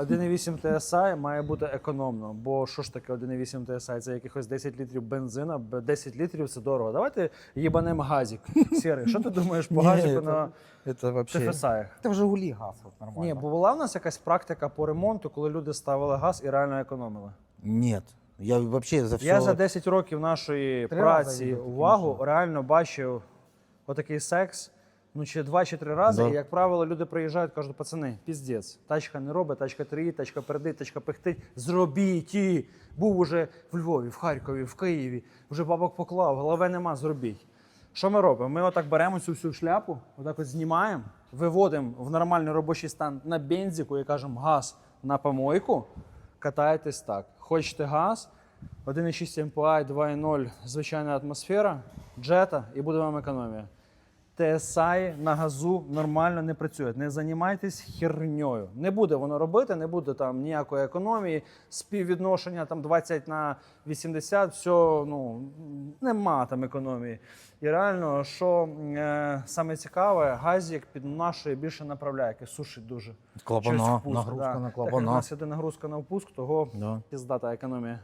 1,8 TSI має бути економно, бо що ж таке 1,8 TSI? Це якихось 10 літрів бензина, 10 літрів це дорого. Давайте їбанем газик. Сірий, що ти думаєш по Ні, газику це- на. TFSI? Это в Жигули газ нормально. Ні, бо була в нас якась практика по ремонту, коли люди ставили газ і реально економили. Нет. Я вообще за все... Я за 10 років нашої Три праці увагу реально бачив отакий секс. Ну, чи два чи три рази, Да. і, як правило, люди приїжджають, кажуть, пацани, піздець, тачка не робить, тачка триїть, тачка передить, тачка пихтить. Зробіть! Був уже в Львові, в Харкові, в Києві, вже бабок поклав, голови нема, зробіть. Що ми робимо? Ми отак беремо цю всю шляпу, отак от знімаємо, виводимо в нормальний робочий стан на бензику і кажемо газ на помойку, катаєтесь так. Хочете газ, 1,6 MPI, 2,0 звичайна атмосфера, джета і буде вам економія. TSI на газу нормально не працює. Не займайтесь херньою. Не буде воно робити, не буде там ніякої економії, співвідношення там 20 на 80, все, ну, нема там економії. І реально, що е, саме цікаве, газик під нашої більше направляє, яке сушить дуже. Клапана, впуск, нагрузка на Так як у клапана. нас іде нагрузка на впуск, того Да. піздата економія.